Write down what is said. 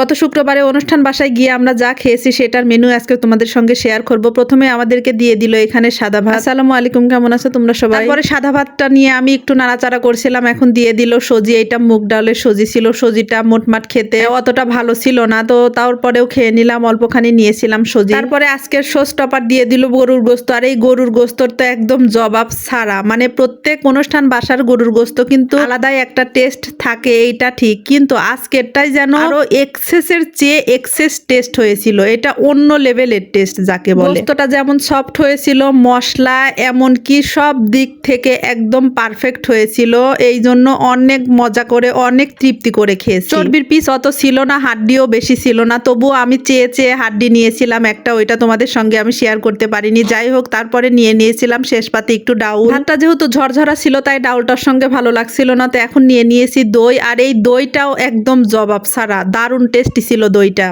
গত শুক্রবারে অনুষ্ঠান বাসায় গিয়ে আমরা যা খেয়েছি সেটার মেনু আজকে তোমাদের সঙ্গে শেয়ার করব। প্রথমে আমাদেরকে দিয়ে দিল এখানে সাদা ভাত। আসসালামু আলাইকুম কেমন আছো তোমরা সবাই? তারপরে সাদা ভাতটা নিয়ে আমি একটু নাড়াচাড়া করছিলাম এখন দিয়ে দিল সজি। এটা মুগ ডালের সজি ছিল সজিটা মোটমাট খেতে অতটা ভালো ছিল না তো তারপরেও খেয়ে নিলাম অল্পখানি নিয়েছিলাম সজি। তারপরে আজকের শো স্টপার দিয়ে দিল গরুর গোস্ত। আর এই গরুর গোস্তর তো একদম জবাব ছাড়া। মানে প্রত্যেক অনুষ্ঠান বাসার গরুর গোস্ত কিন্তু আলাদাই একটা টেস্ট থাকে এইটা ঠিক। কিন্তু আজকেরটাই যেন আরও এক্সেসের চেয়ে এক্সেস টেস্ট হয়েছিল। এটা অন্য লেভেলের টেস্ট যাকে বলে। গোস্তটা যেমন সফট হয়েছিল মশলা এমনকি সব দিক থেকে একদম পারফেক্ট হয়েছিল এই জন্য অনেক মজা করে অনেক তৃপ্তি করে খেয়েছি। চর্বির পিস অত ছিল না হাড্ডিও বেশি ছিল না তবুও আমি চেয়ে চেয়ে হাড্ডি নিয়েছিলাম একটা ওইটা তোমাদের সঙ্গে আমি শেয়ার করতে পারিনি। যাই হোক তারপরে নিয়ে নিয়েছিলাম শেষ পাতে একটু ডাউল। ভাতটা যেহেতু ঝরঝরা ছিল তাই ডাউলটার সঙ্গে ভালো লাগছিল না তো এখন নিয়ে নিয়েছি দই আর এই দইটাও একদম জবাব ছাড়া দারুণ টেস্টি ছিল দইটা।